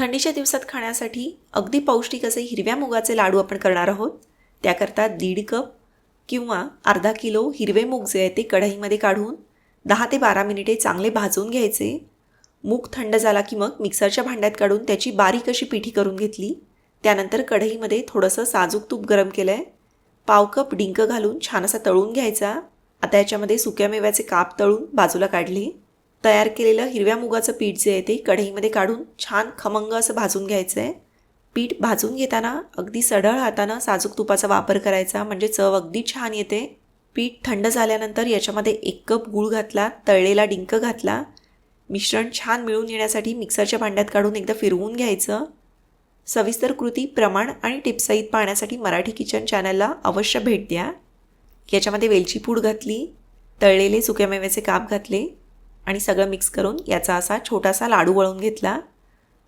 थंडीच्या दिवसात खाण्यासाठी अगदी पौष्टिक असे हिरव्या मुगाचे लाडू आपण करणार आहोत. त्याकरता दीड कप किंवा अर्धा किलो हिरवे मूग जे आहे ते कढईमध्ये काढून दहा ते बारा मिनिटे चांगले भाजून घ्यायचे. मूग थंड झाला की मग मिक्सरच्या भांड्यात काढून त्याची बारीक अशी पिठी करून घेतली. त्यानंतर कढईमध्ये थोडंसं साजूक तूप गरम केलं आहे पाव कप डिंक घालून छान असा तळून घ्यायचा. आता याच्यामध्ये सुक्या मेव्याचे काप तळून बाजूला काढले. तयार केलेलं हिरव्या मुगाचं पीठ जे आहे ते कढईमध्ये काढून छान खमंग असं भाजून घ्यायचं आहे पीठ भाजून घेताना अगदी सढळ हातानं साजूक तुपाचा वापर करायचा म्हणजे चव अगदी छान येते. पीठ थंड झाल्यानंतर याच्यामध्ये एक कप गूळ घातला तळलेला डिंक घातला. मिश्रण छान मिळून येण्यासाठी मिक्सरच्या भांड्यात काढून एकदा फिरवून घ्यायचं. सविस्तर कृती प्रमाण आणि टिप्सहित पाहण्यासाठी मराठी किचन चॅनलला अवश्य भेट द्या. याच्यामध्ये वेलची पूड घातली तळलेले सुक्या मेव्याचे काप घातले आणि सगळं मिक्स करून याचा असा छोटासा लाडू वळून घेतला.